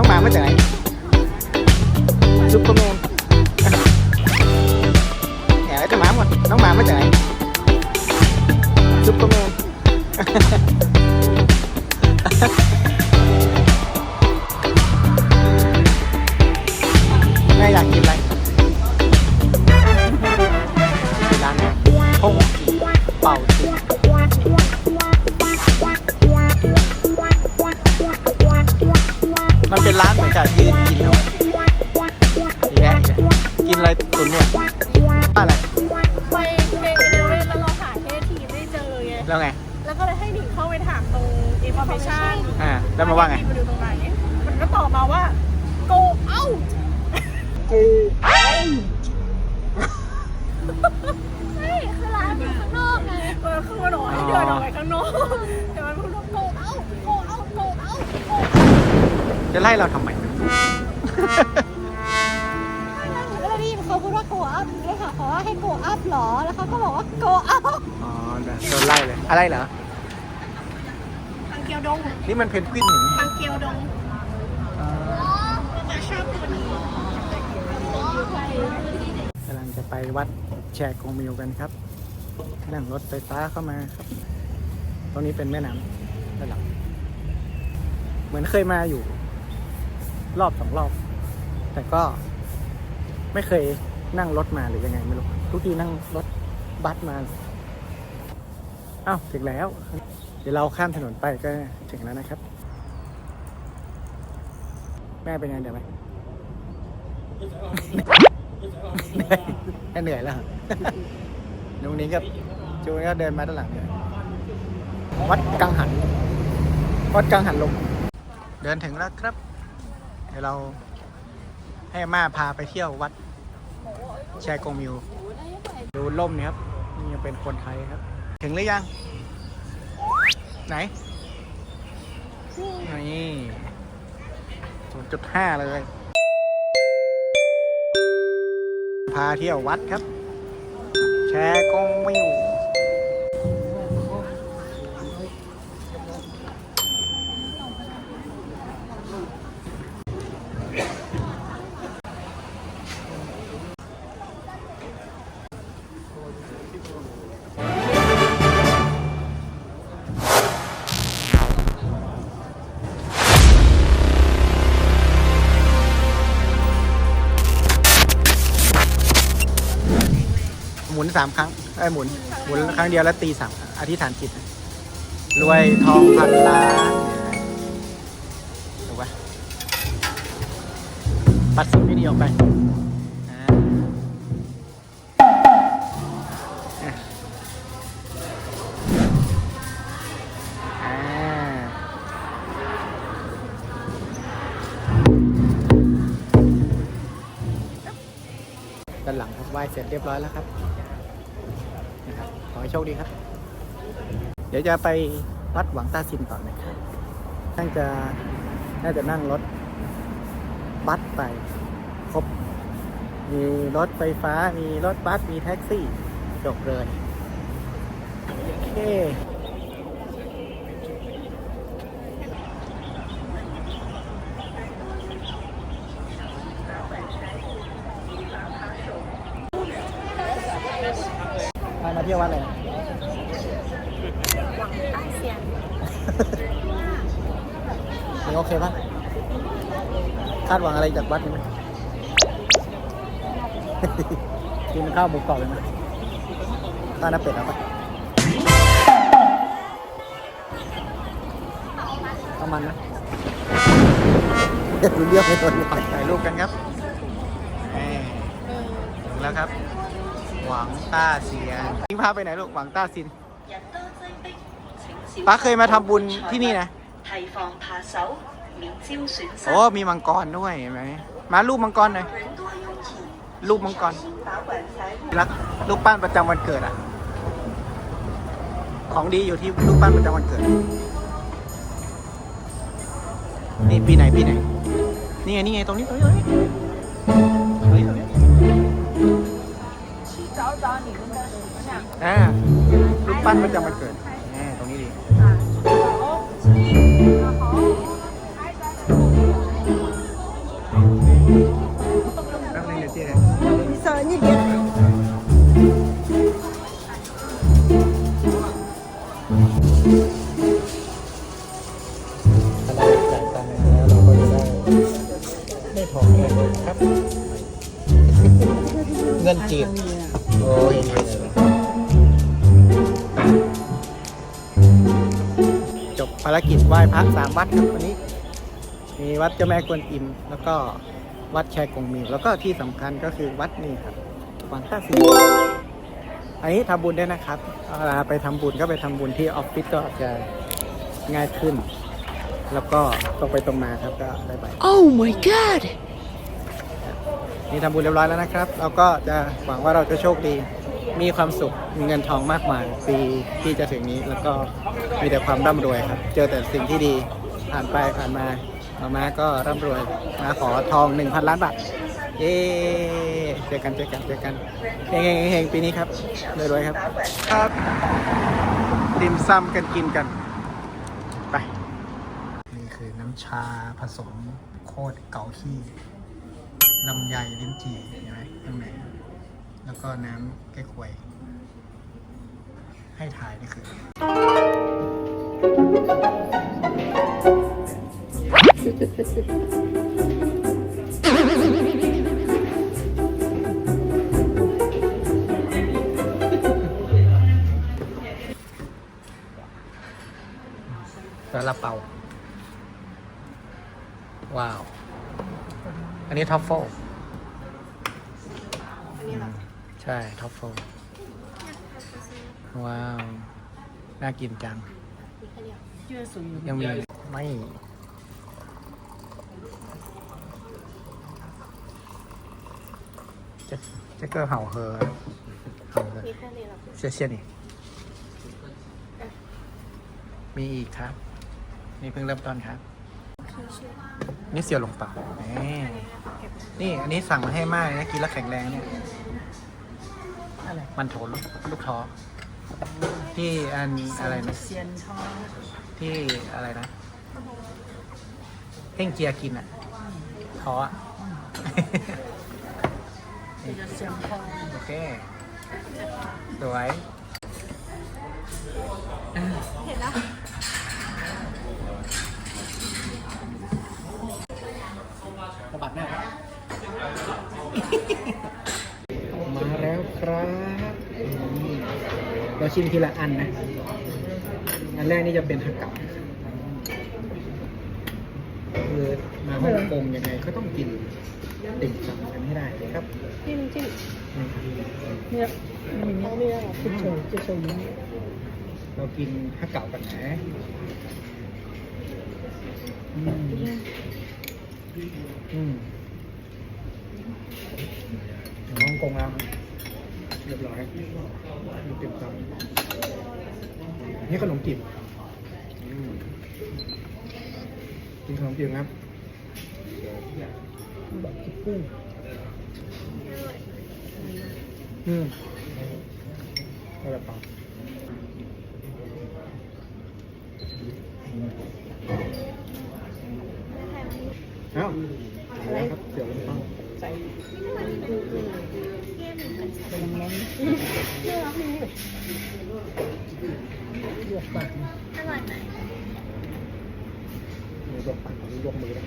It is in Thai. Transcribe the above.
น้องหมามาจากไหนซูปเปอร์แมน แล้วไง แล้วก็เลยให้หนิงเข้าไปถามตรง information อ่าแล้วมาว่าไงไปดูตรงไหน มันก็ตอบมาว่า go out ใช่คือร้านอยู่ข้างนอกไงเออคือมันบอกให้เดินออกไปข้างนอก แต่มันพูดว่า go out go out go out go out จะไล่เราทำไม ขาพูดว่า go up เลยค่ะเขาว่าให้ go up หรอ แล้วเขาก็บอกว่า go out อ๋อโดนไล่เลย อะไรเหรอ ทางเกียวดงนี่มันเพนกวินหนิทางเกียวดงมาชอบตัวนี้กำลังจะไปวัดแชร์กงมิวกันครับ นั่งรถไฟฟ้าเข้ามาครับ ตรงนี้เป็นแม่น้ำด้านหลัง เหมือนเคยมาอยู่ รอบสองรอบ แต่ก็ไม่เคย นั่งรถมาหรือยังไงไม่รู้ทุกทีนั่งรถบัสมาอ้าวถึงแล้ว เดี๋ยวเราข้ามถนนไปก็ถึงแล้วนะครับ แม่เป็นไงเดี๋ยวไหมเหนื่อยแล้วลุงนี้ก็จูนก็เดินมาด้านหลังเลยวัดกังหัน วัดกังหันลม เดินถึงแล้วครับ เดี๋ยวเราให้อาม่าพาไปเที่ยววัด แชร์กงมิวดูล่มนี่ครับนี่ยังเป็นคนไทยครับ ถึงหรือยัง ไหน นี่ศูนย์จุดห้าเลย พาเที่ยววัดครับ แชร์กงมิว สามครั้งไอ้ยหมุนหมุนครั้งเดียวแล้วตีสามครั้งอธิษฐานจิตรวยทองพันล้านถูกปะปัดสิ่งไม่ดีออกไปอ่าอะอ่าด้านหลังครับไหว้เสร็จเรียบร้อยแล้วครับ ให้โชคดีครับ เดี๋ยวจะไปวัดหวังตาซินต่อนะครับน่าจะน่าจะนั่งรถบัสไปครบ มีรถไฟฟ้า มีรถบัส มีแท็กซี่ จบเลย โอเค ไปมาเที่ยววัดอะไรนะอาเซียนนี่โอเคปะคาดหวังอะไรจากวัดนี้ไหมกินข้าวหมูกรอบเลยไหมข้าวหน้าเป็ดเอาปะเอามันนะเดี๋ยวเรียกไปตัวนี้ถ่ายรูปกันครับถึงแล้วครับ วังต้าเซียนทิ้งพาไปไหนลูกหวังต้าซินป้าเคยมาทำบุญที่นี่นะโอ้มีมังกรด้วยเห็นไหมมารูปมังกรหน่อยรูปมังกรรักรูปปั้นประจำวันเกิดอะ ของดีอยู่ที่รูปปั้นประจำวันเกิด นี่ปีไหนปีไหนนี่ไงนี่ไงตรงนี้ตรงนี้ ปั้นประจำวันเกิด ภารกิจไหว้พระสามวัดครับวันนี้ มีวัดเจ้าแม่กวนอิม แล้วก็วัดแชกงมิวแล้วก็ที่สำคัญก็คือวัดนี้ครับวังท่าสีอันนี้ทำบุญได้วยนะครับเวลาไปทำบุญก็ไปทำบุญที่ออฟฟิศก็จะง่ายขึ้น แล้วก็ตรงไปตรงมาครับก็ได้ไป Oh my god นี่ทำบุญเรียบร้อยแล้วนะครับ เราก็จะหวังว่าเราจะโชคดี มีความสุขมีเงินทองมากมายปีที่จะถึงนี้ แล้วก็มีแต่ความร่ำรวยครับ เจอแต่สิ่งที่ดีผ่านไปผ่านมามามาก็ร่ำรวยมาขอทอง 1,000 ล้านบาทเย้เจอกันเจอกันเจอกันเฮงเฮงเฮงปีนี้ครับรวยๆครับ ครับดิมซ้ำกันกินกัน ไป นี่คือน้ำชาผสมโคตรเก่าขี้ลำไยลิ้นจี่เห็นไหมข้างใน แล้วก็น้ำแก้ควย ให้ถ่ายนี่คือซาลาเปา ว้าว อันนี้ท็อฟเฟิล ใช่ท็อฟเฟิลว้าว น่ากินจัง ยังมีไม่这这个好喝，好喝，谢谢你。มีอีกครับ นี่เพิ่งเริ่มต้นครับ นี่เสี่ยวหลงเป่านี่นี่อันนี้สั่งมาให้มากเลยนะกินแล้วแข็งแรงเนี่ยอะไร มันโถลูกลูกท้อที่อันอะไรนะเซียนทองที่อะไรนะเท่งเจียกินอะท้ออะเซียนทองโอเคสวยเห็นแล้ว สะบัดหน้ามาแล้วครับอืมเรา ชิมทีละอันนะ อันแรกนี่จะเป็นฮักกับคือมาฮ่องกงยังไงก็ต้องกินติ่มซำกันให้ได้ครับจิ้มจิ้มเนี่ยมีเนื้อเนี่ยจุดโชว์จุดโชว์นี้เรากินฮักเก่ากันนะอืมอืมถึงฮ่องกงแล้ว เรียบร้อยมีติ่มซำนี่ขนมจีบอืมกินขนมจีบครับแบบจิบกุ้งอืมกระเป๋าเอ้าอะไรครับเสี่ยวลงเป้า ใส่เป็นน้ำ ลวกปัดอร่อยไหมมือยกปากยกมือแล้